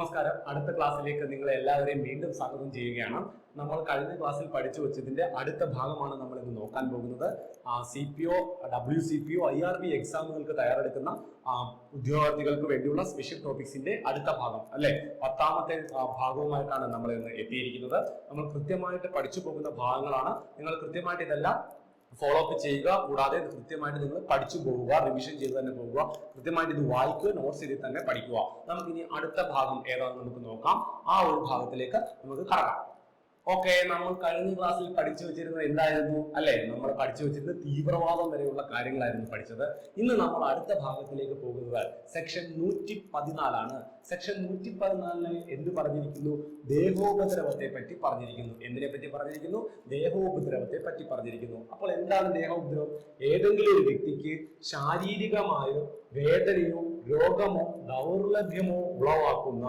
നമസ്കാരം. അടുത്ത ക്ലാസ്സിലേക്ക് നിങ്ങളെ എല്ലാവരെയും വീണ്ടും സ്വാഗതം ചെയ്യുകയാണ്. നമ്മൾ കഴിഞ്ഞ ക്ലാസ്സിൽ പഠിച്ചു വെച്ചതിന്റെ അടുത്ത ഭാഗമാണ് നമ്മൾ ഇന്ന് നോക്കാൻ പോകുന്നത്. C P O W C P O I R B എക്സാമുകൾക്ക് തയ്യാറെടുക്കുന്ന ഉദ്യോഗാർത്ഥികൾക്ക് വേണ്ടിയുള്ള സ്പെഷ്യൽ ടോപ്പിക്സിന്റെ അടുത്ത ഭാഗം അല്ലെ? പത്താമത്തെ ഭാഗവുമായിട്ടാണ് നമ്മൾ ഇന്ന് എത്തിയിരിക്കുന്നത്. നമ്മൾ കൃത്യമായിട്ട് പഠിച്ചു പോകുന്ന ഭാഗങ്ങളാണ്. നിങ്ങൾ കൃത്യമായിട്ട് ഇതെല്ലാം ഫോളോ അപ്പ് ചെയ്യുക കൂടാതെ ഇത് കൃത്യമായിട്ട് നിങ്ങൾ പഠിച്ചു പോവുക റിവിഷൻ ചെയ്ത് തന്നെ പോവുക കൃത്യമായിട്ട് ഇത് വായിക്കുക നോട്ട്സ് ചെയ്ത് തന്നെ പഠിക്കുക. നമുക്ക് ഇനി അടുത്ത ഭാഗം ഏതാണെന്ന് നമുക്ക് നോക്കാം. ആ ഒരു ഭാഗത്തിലേക്ക് നമുക്ക് കടക്കാം. ഓക്കെ നമ്മൾ കഴിഞ്ഞ ക്ലാസ്സിൽ പഠിച്ചു വെച്ചിരുന്നത് എന്തായിരുന്നു? അല്ലെ? നമ്മൾ പഠിച്ചു വെച്ചിരുന്നത് തീവ്രവാദം വരെയുള്ള കാര്യങ്ങളായിരുന്നു പഠിച്ചത്. ഇന്ന് നമ്മൾ അടുത്ത ഭാഗത്തിലേക്ക് പോകുന്നത് സെക്ഷൻ നൂറ്റി പതിനാലാണ് സെക്ഷൻ നൂറ്റി പതിനാലിന് എന്ത് പറഞ്ഞിരിക്കുന്നു? ദേഹോപദ്രവത്തെ പറ്റി പറഞ്ഞിരിക്കുന്നു. എന്തിനെ പറ്റി പറഞ്ഞിരിക്കുന്നു? ദേഹോപദ്രവത്തെ പറ്റി പറഞ്ഞിരിക്കുന്നു. അപ്പോൾ എന്താണ് ദേഹോപദ്രവം? ഏതെങ്കിലും ഒരു വ്യക്തിക്ക് ശാരീരികമായോ വേദനയോ രോഗമോ ദൗർലഭ്യമോ ഉളവാക്കുന്ന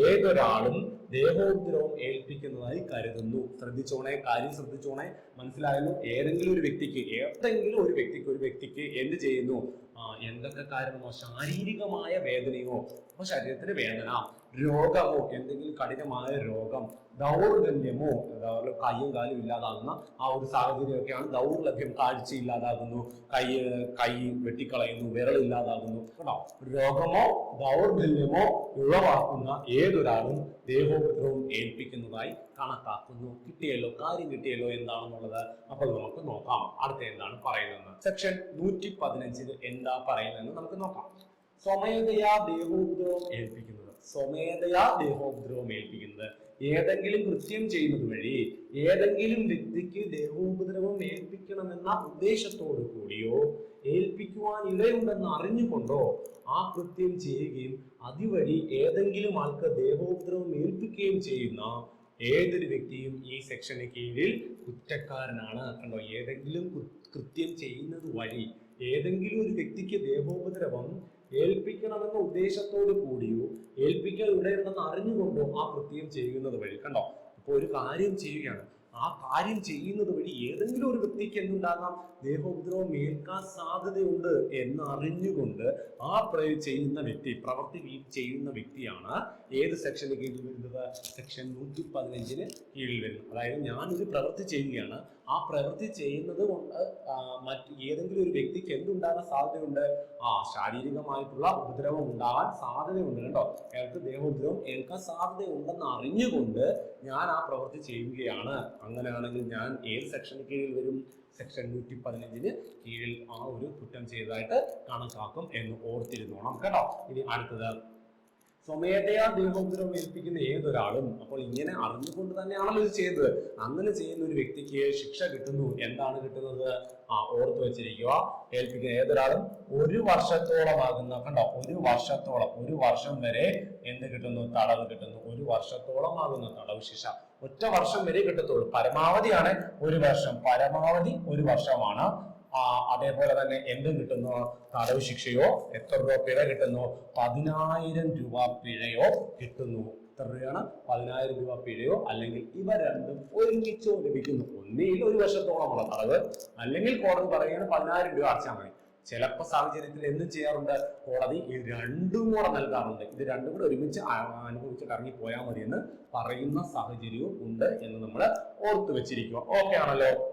ഏതൊരാളും ദേഹോദ്രവം ഏൽപ്പിക്കുന്നതായി കരുതുന്നു. ശ്രദ്ധിച്ചോണേ കാര്യം ശ്രദ്ധിച്ചോണേ. മനസ്സിലായല്ലോ? ഏതെങ്കിലും ഒരു വ്യക്തിക്ക് ഏതെങ്കിലും ഒരു വ്യക്തിക്ക് ഒരു വ്യക്തിക്ക് എന്ത് ചെയ്യുന്നു? എന്തൊക്കെ കാരണമോ ശാരീരികമായ വേദനയോ? അപ്പൊ ശരീരത്തിന് വേദന രോഗമോ എന്തെങ്കിലും കഠിനമായ രോഗം ദൗർബല്യമോ അതായത് കയ്യും കാലും ഇല്ലാതാകുന്ന ആ ഒരു സാഹചര്യമൊക്കെയാണ് ദൗർലഭ്യം കാഴ്ച ഇല്ലാതാകുന്നു കൈ കൈ വെട്ടിക്കളയുന്നു വിരൽ ഇല്ലാതാകുന്നു. കേട്ടോ രോഗമോ ദൗർബല്യമോ ഉളവാക്കുന്ന ഏതൊരാളും ദേഹോപദ്രവം ഏൽപ്പിക്കുന്നതായി കണക്കാക്കുന്നു. കിട്ടിയല്ലോ കാര്യം കിട്ടിയല്ലോ എന്താണെന്നുള്ളത് അപ്പോൾ നമുക്ക് നോക്കാം. അടുത്ത എന്താണ് പറയുന്നത്? സെക്ഷൻ നൂറ്റി പതിനഞ്ചിൽ എന്താ പറയുന്നതെന്ന് നമുക്ക് നോക്കാം. സ്വമേധയാ ദേഹോപദ്രവം ഏൽപ്പിക്കുന്നത്. സ്വമേധയാ ദേഹോപദ്രവം ഏൽപ്പിക്കുന്നത്. ഏതെങ്കിലും കൃത്യം ചെയ്യുന്നത് വഴി ഏതെങ്കിലും വ്യക്തിക്ക് ദേഹോപദ്രവം ഏൽപ്പിക്കണമെന്ന ഉദ്ദേശത്തോടു കൂടിയോ ഏൽപ്പിക്കുവാൻ ഇടയുണ്ടെന്ന് അറിഞ്ഞുകൊണ്ടോ ആ കൃത്യം ചെയ്യുകയും അതുവഴി ഏതെങ്കിലും ആൾക്ക് ദേഹോപദ്രവം ഏൽപ്പിക്കുകയും ചെയ്യുന്ന ഏതൊരു വ്യക്തിയും ഈ സെക്ഷന് കീഴിൽ കുറ്റക്കാരനാണ്. കണ്ടോ ഏതെങ്കിലും കൃത്യം ചെയ്യുന്നത് വഴി ഏതെങ്കിലും ഒരു വ്യക്തിക്ക് ദേഹോപദ്രവം ഏൽപ്പിക്കണമെന്ന ഉദ്ദേശത്തോടു കൂടിയോ ഏൽപ്പിക്കാൻ ഉണ്ടെന്ന് അറിഞ്ഞുകൊണ്ടോ ആ കൃത്യം ചെയ്യുന്നത് വഴി. കണ്ടോ? ഇപ്പൊ ഒരു കാര്യം ചെയ്യുകയാണ്. ആ കാര്യം ചെയ്യുന്നത് വഴി ഏതെങ്കിലും ഒരു വ്യക്തിക്ക് എന്തുണ്ടാകാം? ദേഹോപദ്രവം ഏൽക്കാൻ സാധ്യതയുണ്ട് എന്ന് അറിഞ്ഞുകൊണ്ട് ആ ചെയ്യുന്ന വ്യക്തി പ്രവൃത്തി ചെയ്യുന്ന വ്യക്തിയാണ് ഏത് സെക്ഷന് കീഴിൽ വരുന്നത്? സെക്ഷൻ നൂറ്റി പതിനഞ്ചിന് കീഴിൽ വരുന്നത്. അതായത് ഞാനൊരു പ്രവൃത്തി ചെയ്യുകയാണ്. ആ പ്രവൃത്തി ചെയ്യുന്നത് കൊണ്ട് മറ്റ് ഏതെങ്കിലും ഒരു വ്യക്തിക്ക് എന്തുണ്ടാകാൻ സാധ്യതയുണ്ട്? ആ ശാരീരികമായിട്ടുള്ള ഉപദ്രവം ഉണ്ടാകാൻ സാധ്യതയുണ്ട് കേട്ടോ. അയാൾക്ക് ദേഹോപദ്രവം ഏൽക്കാൻ സാധ്യതയുണ്ടെന്ന് അറിഞ്ഞുകൊണ്ട് ഞാൻ ആ പ്രവൃത്തി ചെയ്യുകയാണ്. അങ്ങനെയാണെങ്കിൽ ഞാൻ ഏത് സെക്ഷന് കീഴിൽ വരും? സെക്ഷൻ നൂറ്റി പതിനഞ്ചിന് കീഴിൽ ആ ഒരു കുറ്റം ചെയ്തതായിട്ട് കണക്കാക്കും എന്ന് ഓർത്തിരുന്നോണം കേട്ടോ. ഇനി അടുത്തത്. സ്വമേധയാ ദേഹോപദ്രവം ഏൽപ്പിക്കുന്ന ഏതൊരാളും അപ്പോൾ ഇങ്ങനെ അറിഞ്ഞുകൊണ്ട് തന്നെയാണല്ലോ ഇത് ചെയ്തത്. അങ്ങനെ ചെയ്യുന്ന ഒരു വ്യക്തിക്ക് ശിക്ഷ കിട്ടുന്നു. എന്താണ് കിട്ടുന്നത്? ആ ഓർത്തു വെച്ചിരിക്കുക. ഏൽപ്പിക്കുന്ന ഏതൊരാളും ഒരു വർഷത്തോളമാകുന്ന കണ്ടോ? ഒരു വർഷത്തോളം ഒരു വർഷം വരെ എന്ത് കിട്ടുന്നു? തടവ് കിട്ടുന്നു. ഒരു വർഷത്തോളം ആകുന്ന തടവ് ശിക്ഷ. ഒറ്റ വർഷം വരെ കിട്ടത്തുള്ളൂ. പരമാവധിയാണ് ഒരു വർഷം. പരമാവധി ഒരു വർഷമാണ് അതേപോലെ തന്നെ എന്ത് കിട്ടുന്നു? തടവ് ശിക്ഷയോ എത്ര രൂപ പിഴ കിട്ടുന്നു? പതിനായിരം രൂപ പിഴയോ കിട്ടുന്നു. എത്ര രൂപയാണ്? പതിനായിരം രൂപ പിഴയോ? അല്ലെങ്കിൽ ഇവ രണ്ടും ഒരുമിച്ചോ ലഭിക്കുന്നു. ഒന്നിൽ ഒരു വർഷത്തോളമുള്ള തടവ് അല്ലെങ്കിൽ കോടതി പറയുകയാണ് പതിനായിരം രൂപ അടച്ചാൽ മതി. ചിലപ്പോ സാഹചര്യത്തിൽ എന്ത് ചെയ്യാറുണ്ട്? കോടതി ഇത് രണ്ടും കൂടെ നൽകാറുണ്ട്. ഇത് രണ്ടും കൂടെ ഒരുമിച്ച് അനുഭവിച്ചിട്ട് ഇറങ്ങി പോയാൽ മതി എന്ന് പറയുന്ന സാഹചര്യവും ഉണ്ട് എന്ന് നമ്മൾ ഓർത്തു വെച്ചിരിക്കുക. ഓക്കെ ആണല്ലോ?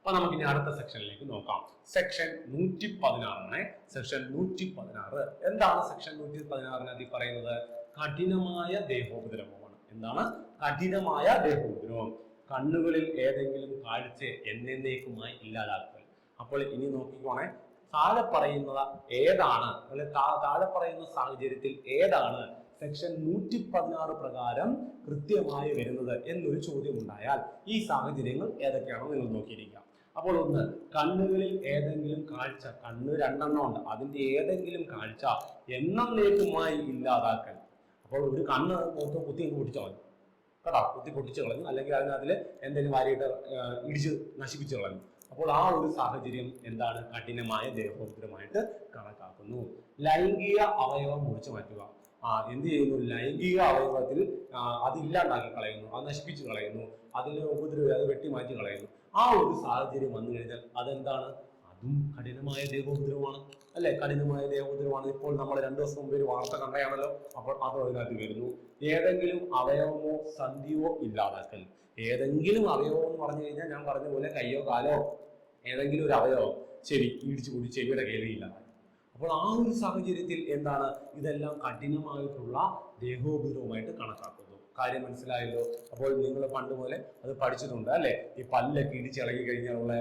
അപ്പൊ നമുക്ക് ഇനി അടുത്ത സെക്ഷനിലേക്ക് നോക്കാം. സെക്ഷൻ നൂറ്റി പതിനാറാണ് സെക്ഷൻ നൂറ്റി പതിനാറ് എന്താണ് സെക്ഷൻ നൂറ്റി പതിനാറിനകത്ത് പറയുന്നത്? കഠിനമായ ദേഹോപദ്രവമാണ്. എന്താണ്? കഠിനമായ ദേഹോപദ്രവം. കണ്ണുകളിൽ ഏതെങ്കിലും കാഴ്ച എന്നേക്കുമായി ഇല്ലാതാക്കുക അപ്പോൾ ഇനി നോക്കിക്കോണേ. താഴെ പറയുന്നത് ഏതാണ്? അല്ലെ താഴെ പറയുന്ന സാഹചര്യത്തിൽ ഏതാണ്? സെക്ഷൻ നൂറ്റി പതിനാറ് പ്രകാരം കൃത്യമായി വരുന്നത് എന്നൊരു ചോദ്യം ഉണ്ടായാൽ ഈ സാഹചര്യങ്ങൾ ഏതൊക്കെയാണോ നിങ്ങൾ നോക്കിയിരിക്കുക. അപ്പോൾ ഒന്ന് കണ്ണുകളിൽ ഏതെങ്കിലും കാഴ്ച കണ്ണ് രണ്ടെണ്ണം ഉണ്ട്. അതിന്റെ ഏതെങ്കിലും കാഴ്ച എന്നേക്കുമായി ഇല്ലാതാക്കൽ. അപ്പോൾ ഒരു കണ്ണ് മൊത്തം കുത്തി അങ്ങ് പൊട്ടിച്ചു കളഞ്ഞു കേട്ടോ? കുത്തി പൊട്ടിച്ചു കളഞ്ഞു. അല്ലെങ്കിൽ അതിനകത്തിൽ എന്തെങ്കിലും വാരിയിട്ട് ഇടിച്ച് നശിപ്പിച്ചു കളഞ്ഞു. അപ്പോൾ ആ ഒരു സാഹചര്യം എന്താണ്? കഠിനമായ ദേഹോദ്രമായിട്ട് കണക്കാക്കുന്നു. ലൈംഗിക അവയവം മുറിച്ചു മാറ്റുക. എന്ത് ചെയ്യുന്നു? ലൈംഗിക അവയവത്തിൽ അതില്ലാണ്ടാക്കി കളയുന്നു. അത് നശിപ്പിച്ചു കളയുന്നു. അതിനെ ഉപദ്രവം അത് വെട്ടിമാറ്റി കളയുന്നു. ആ ഒരു സാഹചര്യം വന്നു കഴിഞ്ഞാൽ അതെന്താണ്? അതും കഠിനമായ ദേഹോപദ്രവമാണ്. അല്ലെ? കഠിനമായ ദേഹോപദ്രവമാണ്. ഇപ്പോൾ നമ്മൾ രണ്ടു ദിവസം മുമ്പ് ഒരു വാർത്ത കണ്ടയാണല്ലോ അപ്പോൾ അത് അതിനകത്ത് വരുന്നു. ഏതെങ്കിലും അവയവമോ സന്ധിയോ ഇല്ലാതാക്കൽ. ഏതെങ്കിലും അവയവം എന്ന് പറഞ്ഞു കഴിഞ്ഞാൽ ഞാൻ പറഞ്ഞ പോലെ കയ്യോ കാലോ ഏതെങ്കിലും ഒരു അവയവം ചെവി ഇടിച്ചു കൂടി ചെവിയുടെ കേൾവിയില്ലാതായി അപ്പോൾ ആ ഒരു സാഹചര്യത്തിൽ എന്താണ് ഇതെല്ലാം കഠിനമായിട്ടുള്ള ദേഹോപദ്രവമായിട്ട് കണക്കാക്കുന്നു. കാര്യം മനസ്സിലായല്ലോ? അപ്പോൾ നിങ്ങൾ പണ്ട് പോലെ അത് പഠിച്ചിട്ടുണ്ട് അല്ലെ? ഈ പല്ലൊക്കെ ഇടിച്ചിളകി കഴിഞ്ഞാലുള്ള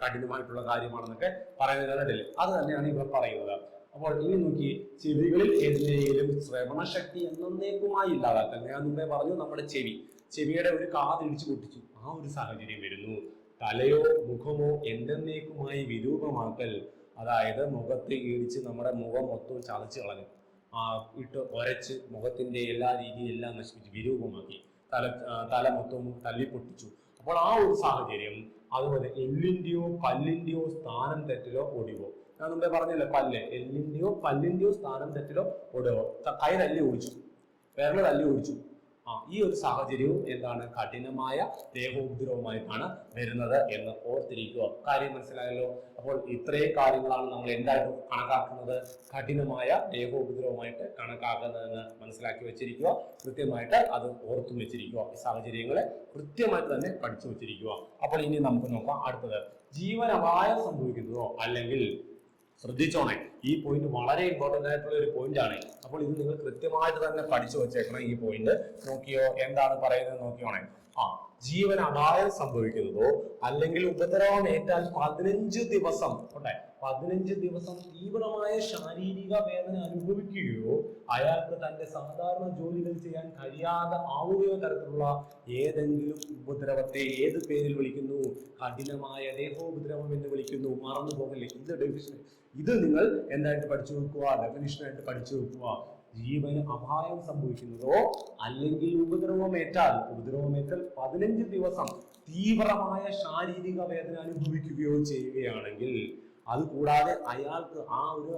കഠിനമായിട്ടുള്ള കാര്യമാണെന്നൊക്കെ പറയുന്നത് കണ്ടില്ലേ അത് തന്നെയാണ് ഇവിടെ പറയുന്നത്. അപ്പോൾ ഇനി നോക്കി ചെവികളിൽ എന്തെങ്കിലും ശ്രവണശക്തി എന്നേക്കുമായി ഇല്ലാതാക്കാൻ. ഞാൻ മുമ്പേ പറഞ്ഞു നമ്മുടെ ചെവി. ചെവിയുടെ ഒരു കാത് ഇടിച്ചു പൊട്ടിച്ചു. ആ ഒരു സാഹചര്യം വരുന്നു. തലയോ മുഖമോ എന്തെന്നേക്കുമായി വിരൂപമാക്കൽ അതായത് മുഖത്ത് ഇടിച്ച് നമ്മുടെ മുഖം മൊത്തം ചതച്ച് കളഞ്ഞു. ആ ഇട്ട് ഒരച്ച് മുഖത്തിന്റെ എല്ലാ രീതിയും എല്ലാം നശിപ്പിച്ചു വിരൂപമാക്കി. തല തല മൊത്തം തല്ലി പൊട്ടിച്ചു. അപ്പോൾ ആ ഒരു സാഹചര്യം അതുപോലെ എല്ലിന്റെയോ പല്ലിന്റെയോ സ്ഥാനം തെറ്റിലോ ഒടിവോ ഞാൻ മുമ്പേ പറഞ്ഞല്ലോ പല്ല്. എല്ലിന്റെയോ പല്ലിന്റെയോ സ്ഥാനം തെറ്റിലോ ഒടിവോ കൈ തല്ലി ഓടിച്ചു. വിരൽ തല്ലി ഓടിച്ചു. ആ ഈ ഒരു സാഹചര്യവും എന്താണ് കഠിനമായ ദേഹോപദ്രവമായിട്ടാണ് വരുന്നത് എന്ന് ഓർത്തിരിക്കുക. കാര്യം മനസ്സിലായല്ലോ? അപ്പോൾ ഇത്രയും കാര്യങ്ങളാണ് നമ്മൾ എന്തായിട്ട് കണക്കാക്കുന്നത്? കഠിനമായ ദേഹോപദ്രവമായിട്ട് കണക്കാക്കുന്നതെന്ന് മനസ്സിലാക്കി വെച്ചിരിക്കുക. കൃത്യമായിട്ട് അത് ഓർത്തു വെച്ചിരിക്കുക. ഈ സാഹചര്യങ്ങളെ കൃത്യമായിട്ട് തന്നെ പഠിച്ചു വെച്ചിരിക്കുക. അപ്പോൾ ഇനി നമുക്ക് നോക്കാം. അടുത്തത് ജീവനപായം സംഭവിക്കുന്നതോ അല്ലെങ്കിൽ ശ്രദ്ധിച്ചോണേ. ഈ പോയിന്റ് വളരെ ഇമ്പോർട്ടന്റ് ആയിട്ടുള്ള ഒരു പോയിന്റ് ആണ്. അപ്പോൾ ഇത് നിങ്ങൾ കൃത്യമായിട്ട് തന്നെ പഠിച്ചു വെച്ചേക്കണം ഈ പോയിന്റ് നോക്കിയോ എന്താണ് പറയുന്നത് നോക്കിയോണേ. ആ ജീവൻ അപായം സംഭവിക്കുന്നതോ അല്ലെങ്കിൽ ഉപദ്രവം ഏറ്റാൽ പതിനഞ്ച് ദിവസം ഉണ്ടേ? പതിനഞ്ച് ദിവസം തീവ്രമായ ശാരീരിക വേദന അനുഭവിക്കുകയോ അയാൾക്ക് തന്റെ സാധാരണ ജോലികൾ ചെയ്യാൻ കഴിയാതെ ആവുകയോ തരത്തിലുള്ള ഏതെങ്കിലും ഉപദ്രവത്തെ ഏത് പേരിൽ വിളിക്കുന്നു? കഠിനമായ ദേഹോപദ്രവം എന്ന് വിളിക്കുന്നു. മറന്നു പോകല്ലേ ഇത് ഡെഫിഷൻ ഇത് നിങ്ങൾ എന്തായിട്ട് പഠിച്ചു വെക്കുക? ഡെഫിനിഷനായിട്ട് പഠിച്ചു വെക്കുക. ജീവന് അപായം സംഭവിക്കുന്നതോ അല്ലെങ്കിൽ ഉപദ്രവമേറ്റാൽ ഉപദ്രവമേറ്റാൽ പതിനഞ്ച് ദിവസം തീവ്രമായ ശാരീരിക വേദന അനുഭവിക്കുകയോ ചെയ്യുകയാണെങ്കിൽ അതുകൂടാതെ അയാൾക്ക് ആ ഒരു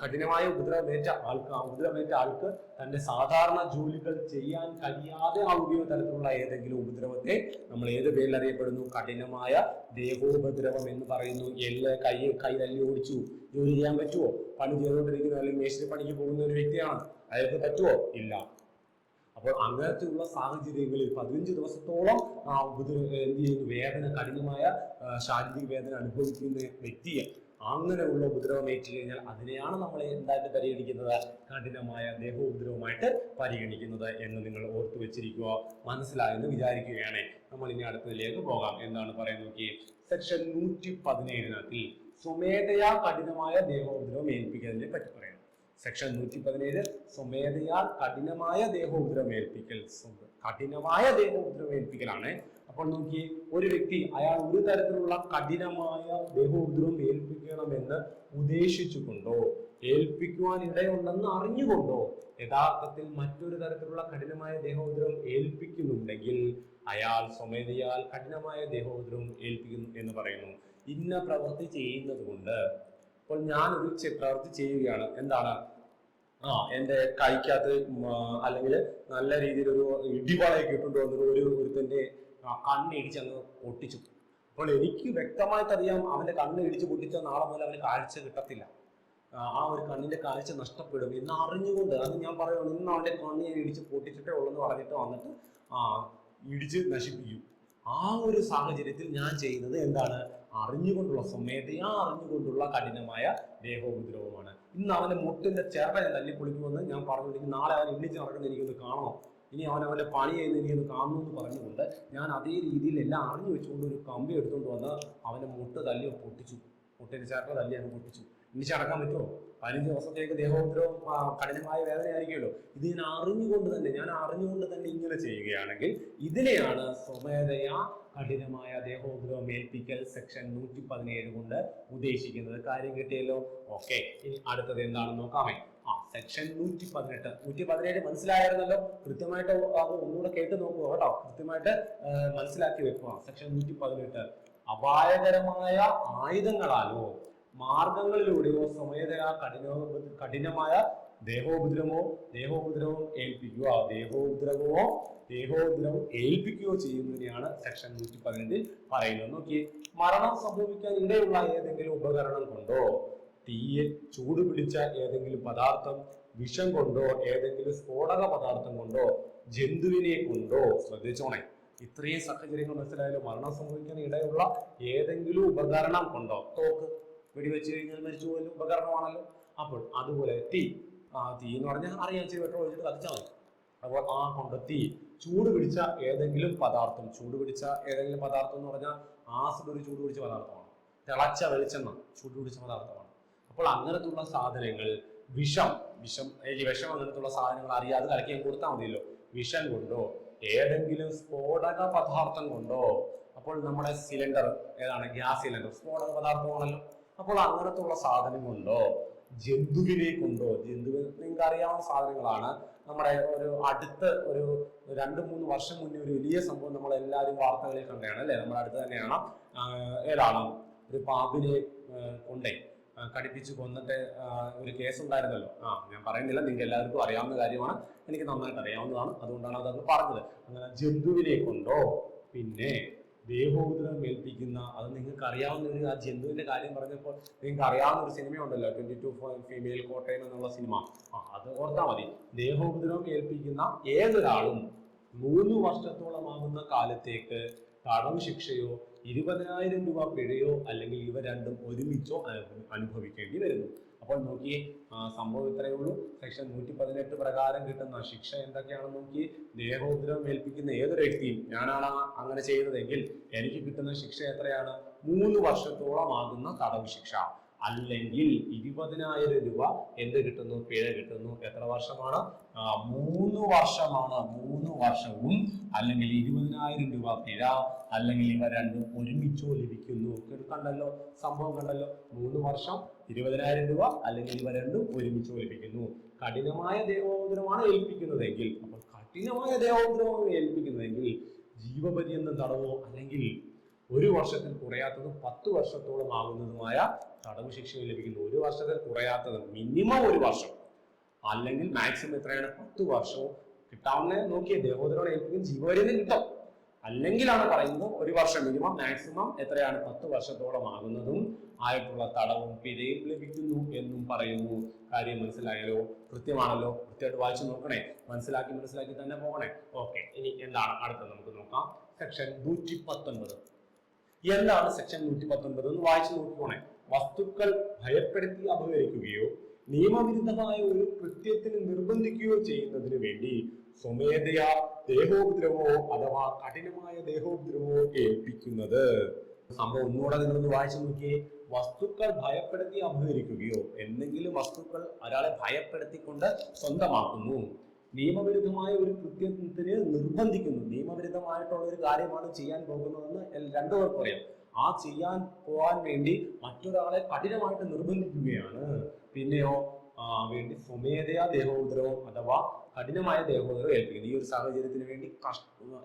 കഠിനമായ ഉപദ്രവമേറ്റ ആൾക്ക് ഉപദ്രവമേറ്റ ആൾക്ക് തന്റെ സാധാരണ ജോലികൾ ചെയ്യാൻ കഴിയാതെ ആവുകയോ തരത്തിലുള്ള ഏതെങ്കിലും ഉപദ്രവത്തെ നമ്മൾ ഏത് പേരിൽ അറിയപ്പെടുന്നു? കഠിനമായ ദേഹോപദ്രവം എന്ന് പറയുന്നു. എല്ല് കൈ കൈ തല്ലി ഓടിച്ചു. ജോലി ചെയ്യാൻ പറ്റുമോ പണി ചെയ്തുകൊണ്ടിരിക്കുന്ന. അല്ലെങ്കിൽ മേശിരി പണിക്ക് പോകുന്ന ഒരു വ്യക്തിയാണ്. അയാൾക്ക് പറ്റുമോ ഇല്ല. അപ്പോൾ അങ്ങനത്തെയുള്ള സാഹചര്യങ്ങളിൽ പതിനഞ്ച് ദിവസത്തോളം ആ ഉപദ്രവ എന്ത് ചെയ്യുന്നു? വേദന കഠിനമായ ശാരീരിക വേദന അനുഭവിക്കുന്ന വ്യക്തിയെ അങ്ങനെയുള്ള ഉപദ്രവം ഏറ്റു കഴിഞ്ഞാൽ അതിനെയാണ് നമ്മൾ എന്തായിട്ട് പരിഗണിക്കുന്നത്? കഠിനമായ ദേഹോപദ്രവമായിട്ട് പരിഗണിക്കുന്നത് എന്ന് നിങ്ങൾ ഓർത്തു വെച്ചിരിക്കുക മനസ്സിലായെന്ന് വിചാരിക്കുകയാണ്. നമ്മൾ ഇനി അടുത്തതിലേക്ക് പോകാം. എന്താണ് പറയുന്നത് നോക്കി സെക്ഷൻ നൂറ്റി പതിനേഴിനകത്തിൽ സ്വമേധയാ കഠിനമായ ദേഹോപദ്രവം ഏൽപ്പിക്കുന്നതിനെ പറ്റി പറയുന്നു. സെക്ഷൻ നൂറ്റി പതിനേഴ് സ്വമേധയാ കഠിനമായ ദേഹോപദ്രവം ഏൽപ്പിക്കൽ കഠിനമായ കഠിനമായ ദേഹോപദ്രവം ഏൽപ്പിക്കലാണ്. അപ്പോൾ നോക്കി ഒരു വ്യക്തി അയാൾ ഒരു തരത്തിലുള്ള കഠിനമായ ദേഹോപദ്രവം ഏൽപ്പിക്കണമെന്ന് ഉദ്ദേശിച്ചുകൊണ്ടോ ഏൽപ്പിക്കുവാൻ ഇടയുണ്ടെന്ന് അറിഞ്ഞുകൊണ്ടോ യഥാർത്ഥത്തിൽ മറ്റൊരു തരത്തിലുള്ള കഠിനമായ ദേഹോദ്രവം ഏൽപ്പിക്കുന്നുണ്ടെങ്കിൽ അയാൾ സ്വമേധയാൽ കഠിനമായ ദേഹോദ്രവം ഏൽപ്പിക്കുന്നു എന്ന് പറയുന്നു. ഇന്ന പ്രവൃത്തി ചെയ്യുന്നത് കൊണ്ട് ഇപ്പോൾ ഞാനൊരു പ്രവൃത്തി ചെയ്യുകയാണ്. എന്താണ്? ആ എന്റെ കൈക്കകത്ത് അല്ലെങ്കിൽ നല്ല രീതിയിൽ ഒരു ഇടിവളയൊക്കെ ഇട്ടുകൊണ്ട് വന്നത് ഒരു ഒരുത്തന്റെ ആ, കണ്ണ് ഇടിച്ച് അങ്ങ് പൊട്ടിച്ചു. അപ്പോൾ എനിക്ക് വ്യക്തമായിട്ട് അറിയാം അവന്റെ കണ്ണ് ഇടിച്ച് പൊട്ടിച്ച നാളെ മുതൽ അവന് കാഴ്ച കിട്ടത്തില്ല. ആ, ഒരു കണ്ണിന്റെ കാഴ്ച നഷ്ടപ്പെടും എന്ന് അറിഞ്ഞുകൊണ്ട് അത് ഞാൻ പറയുന്നു ഇന്ന് അവന്റെ കണ്ണ് ഞാൻ ഇടിച്ച് പൊട്ടിച്ചിട്ടേ ഉള്ളെന്ന് പറഞ്ഞിട്ട് വന്നിട്ട് ആ ഇടിച്ച് നശിപ്പിക്കും. ആ ഒരു സാഹചര്യത്തിൽ ഞാൻ ചെയ്യുന്നത് എന്താണ്? അറിഞ്ഞുകൊണ്ടുള്ള സ്വമേധയാ അറിഞ്ഞുകൊണ്ടുള്ള കഠിനമായ ദേഹോപദ്രവമാണ്. ഇന്ന് അവന്റെ മുട്ടിന്റെ ചേർപ്പനെ തല്ലി പൊളിക്കുമെന്ന് ഞാൻ പറഞ്ഞിട്ടുണ്ടെങ്കിൽ നാളെ അവൻ എണ്ണിച്ച് നടക്കുന്ന എനിക്കൊന്ന് കാണണോ? ഇനി അവൻ അവന്റെ പണി ചെയ്യുന്ന എനിക്കൊന്ന് കാണുന്നു എന്ന് പറഞ്ഞുകൊണ്ട് ഞാൻ അതേ രീതിയിൽ എല്ലാം അറിഞ്ഞു വെച്ചുകൊണ്ട് ഒരു കമ്പി എടുത്തുകൊണ്ട് വന്ന് അവന്റെ മുട്ട് തല്ലി പൊട്ടിച്ചു. മുട്ടിന്റെ ചേർപ്പ തല്ലി അങ്ങ് പൊട്ടിച്ചു. ഇനി അടക്കാൻ പറ്റുമോ? പതിനഞ്ച് ദിവസത്തേക്ക് ദേഹോപദ്രവം ആ, കഠിനമായ വേദനയായിരിക്കുമല്ലോ. ഇത് ഞാൻ അറിഞ്ഞുകൊണ്ട് തന്നെ ഞാൻ അറിഞ്ഞുകൊണ്ട് തന്നെ ഇങ്ങനെ ചെയ്യുകയാണെങ്കിൽ ഇതിനെയാണ് സ്വമേധയാ കഠിനമായ ദേഹോപദ്രവം ഏൽപ്പിക്കൽ സെക്ഷൻ നൂറ്റി പതിനേഴ് കൊണ്ട് ഉദ്ദേശിക്കുന്നത്. കാര്യം കിട്ടിയല്ലോ? ഓക്കെ. ഇനി അടുത്തത് എന്താണെന്ന് നോക്കാമേ ആ സെക്ഷൻ നൂറ്റി പതിനെട്ട് നൂറ്റി പതിനേഴ് മനസ്സിലായിരുന്നല്ലോ കൃത്യമായിട്ട് അത് ഒന്നുകൂടെ കേട്ട് നോക്കുക കേട്ടോ. കൃത്യമായിട്ട് മനസ്സിലാക്കി വെക്കുക. സെക്ഷൻ നൂറ്റി പതിനെട്ട് അപായകരമായ ആയുധങ്ങളാലോ മാർഗങ്ങളിലൂടെയോ സ്വമേധയാ കഠിന കഠിനമായ ദേഹോപദ്രവമോ ദേഹോപദ്രവം ഏൽപ്പിക്കുക ദേഹോപദ്രവമോ ദേഹോപദ്രവം ഏൽപ്പിക്കുകയോ ചെയ്യുന്നതിനെയാണ് സെക്ഷൻ നൂറ്റി പതിനെട്ടിൽ പറയുന്നത്. നോക്കി മരണം സംഭവിക്കാൻ ഇടയുള്ള ഏതെങ്കിലും ഉപകരണം കൊണ്ടോ തീയിൽ ചൂട് പിടിച്ച ഏതെങ്കിലും പദാർത്ഥം വിഷം കൊണ്ടോ ഏതെങ്കിലും സ്ഫോടക പദാർത്ഥം കൊണ്ടോ ജന്തുവിനെ കൊണ്ടോ ശ്രദ്ധിച്ചോണേ ഇത്രയും സാഹചര്യങ്ങൾ മനസ്സിലായാലും മരണം സംഭവിക്കാൻ ഇടയുള്ള ഏതെങ്കിലും ഉപകരണം കൊണ്ടോ. തോക്ക് വെടിവെച്ച് കഴിഞ്ഞാൽ മരിച്ചു പോലും ഉപകരണമാണല്ലോ. അപ്പോൾ അതുപോലെ തീ. ആ തീ എന്ന് പറഞ്ഞാൽ അറിയാൻ ചെയ്ത് പെട്രോൾ ഒഴിച്ചിട്ട് കത്തിച്ചാൽ മതി. അപ്പോൾ ആ കൊണ്ട് തീ ചൂട് പിടിച്ച ഏതെങ്കിലും പദാർത്ഥം ചൂട് പിടിച്ച ഏതെങ്കിലും പദാർത്ഥം എന്ന് പറഞ്ഞാൽ ആസിഡ് ഒരു ചൂട് പിടിച്ച പദാർത്ഥമാണ്. തിളച്ച വെളിച്ചെണ്ണ ചൂട് പിടിച്ച പദാർത്ഥമാണ്. അപ്പോൾ അങ്ങനത്തുള്ള സാധനങ്ങൾ വിഷം വിഷം വിഷം അങ്ങനത്തുള്ള സാധനങ്ങൾ അറിയാതെ കലക്കിയാൽ കൊടുത്താൽ മതിയല്ലോ. വിഷം കൊണ്ടോ ഏതെങ്കിലും സ്ഫോടക പദാർത്ഥം കൊണ്ടോ അപ്പോൾ നമ്മുടെ സിലിണ്ടർ ഏതാണ് ഗ്യാസ് സിലിണ്ടർ സ്ഫോടക പദാർത്ഥമാണല്ലോ. അപ്പോൾ അങ്ങനത്തുള്ള സാധനം കൊണ്ടോ ജന്തുവിനെ കൊണ്ടോ ജന്തുവിനെ നിങ്ങൾക്ക് അറിയാവുന്ന സാധനങ്ങളാണ്. നമ്മുടെ ഒരു അടുത്ത ഒരു രണ്ട് മൂന്ന് വർഷം മുന്നേ ഒരു വലിയ സംഭവം നമ്മൾ എല്ലാവരും വാർത്തകളിൽ കണ്ടതാണ് അല്ലെ? നമ്മുടെ അടുത്ത് തന്നെയാണ്. ഏതാണ്? ഒരു പാമ്പിനെ കൊണ്ടേ. കടിപ്പിച്ച് കൊന്നിട്ട് ഒരു കേസ് ഉണ്ടായിരുന്നല്ലോ ആ ഞാൻ പറയുന്നില്ല നിങ്ങൾക്ക് എല്ലാവർക്കും അറിയാവുന്ന കാര്യമാണ്. എനിക്ക് നന്നായിട്ട് അറിയാവുന്നതാണ്. അതുകൊണ്ടാണ് അതങ്ങ് പറഞ്ഞത്. അങ്ങനെ ജന്തുവിനെ കൊണ്ടോ പിന്നെ ദേഹോദ്രം ഏൽപ്പിക്കുന്ന അത് നിങ്ങൾക്ക് അറിയാവുന്ന ഒരു ആ ജന്തുവിന്റെ കാര്യം പറഞ്ഞപ്പോൾ നിങ്ങൾക്ക് അറിയാവുന്ന ഒരു സിനിമ ഉണ്ടല്ലോ ട്വന്റി ടു ഫീമെയിൽ കോട്ടയം എന്നുള്ള സിനിമ. ആ അത് ഓർത്താൽ മതി. ദേഹോദ്രം ഏൽപ്പിക്കുന്ന ഏതൊരാളും മൂന്ന് വർഷത്തോളമാകുന്ന കാലത്തേക്ക് തടവ് ശിക്ഷയോ ഇരുപതിനായിരം രൂപ പിഴയോ അല്ലെങ്കിൽ ഇവ രണ്ടും ഒരുമിച്ചോ അനുഭവിക്കേണ്ടി വരുന്നു. അപ്പോൾ നോക്കിയേ സംഭവം ഇത്രയേ ഉള്ളൂ. സെക്ഷൻ നൂറ്റി പതിനെട്ട് പ്രകാരം കിട്ടുന്ന ശിക്ഷ എന്തൊക്കെയാണെന്ന് നോക്കി ദേഹോപദ്രവം ഏൽപ്പിക്കുന്ന ഏതൊരു വ്യക്തിയും ഞാനാണ് അങ്ങനെ ചെയ്തതെങ്കിൽ എനിക്ക് കിട്ടുന്ന ശിക്ഷ എത്രയാണ്? മൂന്ന് വർഷത്തോളം ആകുന്ന തടവ് ശിക്ഷ. അല്ലെങ്കിൽ ഇരുപതിനായിരം രൂപ എന്ത് കിട്ടുന്നു? പിഴ കിട്ടുന്നു. എത്ര വർഷമാണ്? മൂന്ന് വർഷമാണ്. മൂന്ന് വർഷവും അല്ലെങ്കിൽ ഇരുപതിനായിരം രൂപ പിഴ. അല്ലെങ്കിൽ ഇവ രണ്ടും ഒരുമിച്ചോ ലഭിക്കുന്നു ഇത് കണ്ടല്ലോ? സംഭവം കണ്ടല്ലോ? മൂന്ന് വർഷം ഇരുപതിനായിരം രൂപ അല്ലെങ്കിൽ ഇവ രണ്ടും ഒരുമിച്ചോ ലഭിക്കുന്നു കഠിനമായ ദേഹോദരമാണ് ഏൽപ്പിക്കുന്നതെങ്കിൽ അപ്പോൾ കഠിനമായ ദേഹോദരമാണ് ഏൽപ്പിക്കുന്നതെങ്കിൽ എന്ന തടവോ അല്ലെങ്കിൽ ഒരു വർഷത്തിൽ കുറയാത്തതും പത്ത് വർഷത്തോളം ആകുന്നതുമായ തടവ് ശിക്ഷ ലഭിക്കുന്നു. ഒരു വർഷത്തിൽ കുറയാത്തത് മിനിമം ഒരു വർഷം അല്ലെങ്കിൽ മാക്സിമം എത്രയാണ്? പത്ത് വർഷവും. കിട്ടാവുന്ന നോക്കിയ ദേഹോദരോടെ ഏൽപ്പിക്കും ജീവപര്യന്തം കിട്ടും. അല്ലെങ്കിലാണ് പറയുന്നത് ഒരു വർഷം മിനിമം മാക്സിമം എത്രയാണ്? പത്ത് വർഷത്തോളം ആകുന്നതും ആയിട്ടുള്ള തടവും പിഴയും ലഭിക്കുന്നു എന്നും പറയുന്നു. കാര്യം മനസ്സിലായാലോ? കൃത്യമാണല്ലോ? കൃത്യമായിട്ട് വായിച്ചു നോക്കണേ. മനസ്സിലാക്കി മനസ്സിലാക്കി തന്നെ പോകണേ. ഓക്കെ ഇനി എന്താണ്? അടുത്ത നമുക്ക് നോക്കാം. സെക്ഷൻ നൂറ്റി പത്തൊൻപത് എന്താണ് സെക്ഷൻ നൂറ്റി പത്തൊൻപത് എന്ന് വായിച്ചു നോക്കിക്കോണേ. വസ്തുക്കൾ ഭയപ്പെടുത്തി അപഹരിക്കുകയോ നിയമവിരുദ്ധമായ ഒരു കൃത്യത്തിന് നിർബന്ധിക്കുകയോ ചെയ്യുന്നതിന് വേണ്ടി സ്വമേധയാ ദേഹോപദ്രവമോ അഥവാ കഠിനമായ ദേഹോപദ്രവമോ ഏൽപ്പിക്കുന്നത്. സംഭവം ഒന്നുകൂടെ നിങ്ങളൊന്ന് വായിച്ചു നോക്കിയേ. വസ്തുക്കൾ ഭയപ്പെടുത്തി അപഹരിക്കുകയോ എന്തെങ്കിലും വസ്തുക്കൾ ഒരാളെ ഭയപ്പെടുത്തിക്കൊണ്ട് സ്വന്തമാക്കുന്നു. നിയമവിരുദ്ധമായ ഒരു കൃത്യത്തിന് നിർബന്ധിക്കുന്നു. നിയമവിരുദ്ധമായിട്ടുള്ള ഒരു കാര്യമാണ് ചെയ്യാൻ പോകുന്നതെന്ന് രണ്ടു രണ്ടുപേർക്കും അറിയാം. ആ ചെയ്യാൻ പോകാൻ വേണ്ടി മറ്റൊരാളെ കഠിനമായിട്ട് നിർബന്ധിക്കുകയാണ്. പിന്നെയോ വേണ്ടി സ്വമേധയാ ദേഹോദരവും അഥവാ കഠിനമായ ദേഹോദരവും ഏൽപ്പിക്കുന്നു. ഈ ഒരു സാഹചര്യത്തിന് വേണ്ടി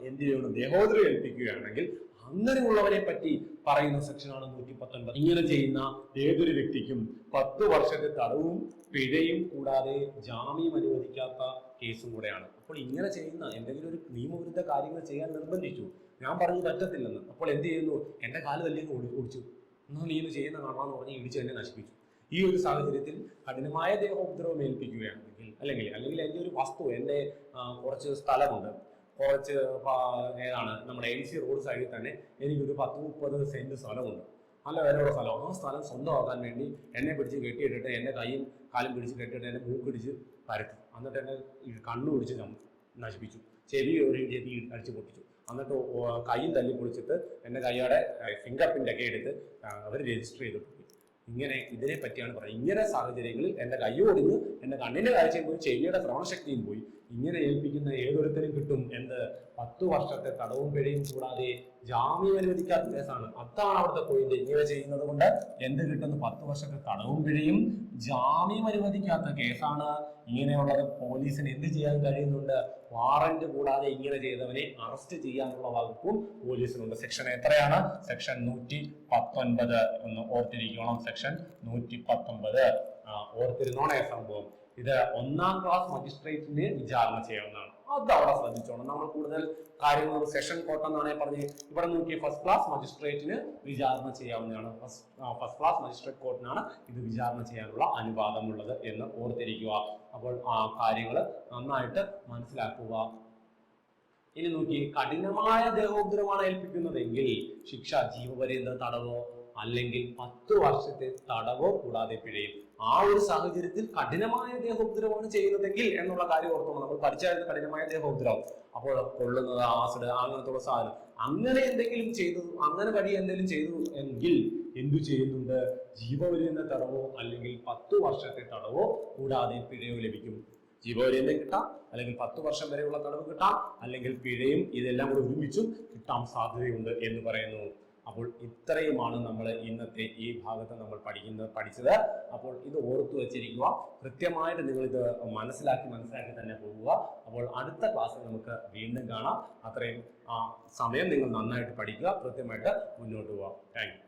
എന്ത് ചെയ്യണം? ദേഹോദരം ഏൽപ്പിക്കുകയാണെങ്കിൽ അങ്ങനെയുള്ളവരെ പറ്റി പറയുന്ന സെക്ഷനാണ് നൂറ്റി പത്തൊൻപത് ഇങ്ങനെ ചെയ്യുന്ന ഏതൊരു വ്യക്തിക്കും പത്ത് വർഷത്തെ തടവും പിഴയും കൂടാതെ ജാമ്യം അനുവദിക്കാത്ത കേസും കൂടെയാണ്. അപ്പോൾ ഇങ്ങനെ ചെയ്യുന്ന എന്തെങ്കിലും ഒരു നിയമവിരുദ്ധ കാര്യങ്ങൾ ചെയ്യാൻ നിർബന്ധിച്ചു. ഞാൻ പറഞ്ഞു പറ്റത്തില്ലെന്ന്. അപ്പോൾ എന്ത് ചെയ്യുന്നു? എന്റെ കാൽ ഓടി ഓടിച്ചു. എന്നാൽ നീ ഇത് ചെയ്യുന്ന കാണാന്ന് പറഞ്ഞ് ഇടിച്ച് എന്നെ നശിപ്പിച്ചു. ഈ ഒരു സാഹചര്യത്തിൽ കഠിനമായ ദേഹോപദ്രവം ഏൽപ്പിക്കുകയാണെങ്കിൽ അല്ലെങ്കിൽ അല്ലെങ്കിൽ എന്റെ ഒരു വസ്തു എന്റെ കുറച്ച് സ്ഥലമുണ്ട്. കുറച്ച് ഏതാണ് നമ്മുടെ എം സി റോഡ് സൈഡിൽ തന്നെ എനിക്കൊരു പത്ത് മുപ്പത് സെന്റ് സ്ഥലമുണ്ട്. നല്ല വിലയുള്ള സ്ഥലം. ആ സ്ഥലം സ്വന്തമാക്കാൻ വേണ്ടി എന്നെ പിടിച്ച് കെട്ടിയിട്ടിട്ട് എന്റെ കൈയും കാലും പിടിച്ച് കെട്ടിയിട്ട് എന്റെ മൂക്കിടിച്ച് പരത്തി. എന്നിട്ട് എന്നെ കണ്ണു പിടിച്ച് നശിപ്പിച്ചു. ചെവി ഒരു ചെവി അടിച്ച് പൊട്ടിച്ചു. എന്നിട്ട് കൈയും തല്ലി പൊളിച്ചിട്ട് എന്റെ കൈയുടെ ഫിംഗർ പ്രിന്റ് ഒക്കെ എടുത്ത് അവർ രജിസ്റ്റർ ചെയ്തിട്ട് ഇങ്ങനെ ഇതിനെ പറ്റിയാണ് പറയുന്നത്. ഇങ്ങനെ സാഹചര്യങ്ങളിൽ എന്റെ കൈ ഒടിഞ്ഞു എന്റെ കണ്ണിന്റെ കാഴ്ചയും പോയി ചെവിയുടെ ശ്രവണശക്തിയും പോയി. ഇങ്ങനെ ഏൽപ്പിക്കുന്ന ഏതൊരുത്തരും കിട്ടും എന്ത് പത്തു വർഷത്തെ തടവും പിഴയും കൂടാതെ ജാമ്യം അനുവദിക്കാത്ത കേസാണ്. അതാണ് അവിടുത്തെ പോയിന്റ് ഇങ്ങനെ ചെയ്യുന്നത് കൊണ്ട് എന്ത് കിട്ടുന്നു പത്ത് വർഷത്തെ തടവും പിഴയും ജാമ്യം അനുവദിക്കാത്ത കേസാണ്. ഇങ്ങനെയുള്ളത് പോലീസിന് എന്ത് ചെയ്യാൻ കഴിയുന്നുണ്ട്? വാറന്റ് കൂടാതെ ഇങ്ങനെ ചെയ്തവനെ അറസ്റ്റ് ചെയ്യാനുള്ള വകുപ്പും പോലീസിനുണ്ട്. സെക്ഷൻ എത്രയാണ്? സെക്ഷൻ നൂറ്റി പത്തൊൻപത് ഒന്ന് ഓർത്തിരിക്കണം. സെക്ഷൻ നൂറ്റി പത്തൊൻപത് ഓർത്തിരുന്നോണേ സംഭവം. ഇത് ഒന്നാം ക്ലാസ് മജിസ്ട്രേറ്റിന് വിചാരണ ചെയ്യാവുന്നതാണ്. അത് അവിടെ ശ്രദ്ധിച്ചോണം. നമ്മൾ കൂടുതൽ കാര്യങ്ങൾ സെഷൻ കോർട്ട് എന്നാണ് പറഞ്ഞ്. ഇവിടെ നോക്കി ഫസ്റ്റ് ക്ലാസ് മജിസ്ട്രേറ്റിന് വിചാരണ ചെയ്യാവുന്നതാണ്. ഫസ്റ്റ് ഫസ്റ്റ് ക്ലാസ് മജിസ്ട്രേറ്റ് കോർട്ടിനാണ് ഇത് വിചാരണ ചെയ്യാനുള്ള അനുവാദമുള്ളത് എന്ന് ഓർത്തിരിക്കുക. അപ്പോൾ ആ കാര്യങ്ങൾ നന്നായിട്ട് മനസ്സിലാക്കുക. ഇനി നോക്കി കഠിനമായ ദേഹോഗ്രമാണ് ഏൽപ്പിക്കുന്നതെങ്കിൽ ശിക്ഷ ജീവപര്യന്ത തടവോ? അല്ലെങ്കിൽ പത്ത് വർഷത്തെ തടവോ കൂടാതെ പിഴയും. ആ ഒരു സാഹചര്യത്തിൽ കഠിനമായ ദേഹോപദ്രവമാണ് ചെയ്യുന്നതെങ്കിൽ എന്നുള്ള കാര്യം ഓർത്തോണം. നമ്മൾ പഠിച്ചായിരുന്നു കഠിനമായ ദേഹോപദ്രവം. അപ്പോൾ കൊള്ളുന്നത് ആസിഡ് അങ്ങനത്തുള്ള സാധനം. അങ്ങനെ എന്തെങ്കിലും ചെയ്തു അങ്ങനെ വഴി എന്തെങ്കിലും ചെയ്തു എങ്കിൽ എന്തു ചെയ്യുന്നുണ്ട്? ജീവപര്യന്ത തടവോ അല്ലെങ്കിൽ പത്തു വർഷത്തെ തടവോ കൂടാതെ പിഴയോ ലഭിക്കും. ജീവപര്യന്തം കിട്ടാം അല്ലെങ്കിൽ പത്ത് വർഷം വരെയുള്ള തടവ് കിട്ടാം അല്ലെങ്കിൽ പിഴയും ഇതെല്ലാം കൂടെ ഒരുമിച്ചും കിട്ടാൻ സാധ്യതയുണ്ട് എന്ന് പറയുന്നു. അപ്പോൾ ഇത്രയുമാണ് നമ്മൾ ഇന്നത്തെ ഈ ഭാഗത്ത് നമ്മൾ പഠിക്കുന്നത് പഠിച്ചത്. അപ്പോൾ ഇത് ഓർത്തു വെച്ചിരിക്കുക. കൃത്യമായിട്ട് നിങ്ങൾ ഇത് മനസ്സിലാക്കി മനസ്സിലാക്കി തന്നെ പോകുക അപ്പോൾ അടുത്ത ക്ലാസ്സിൽ നമുക്ക് വീണ്ടും കാണാം. അത്രയും സമയം നിങ്ങൾ നന്നായിട്ട് പഠിക്കുക. കൃത്യമായിട്ട് മുന്നോട്ട് പോവാം. താങ്ക്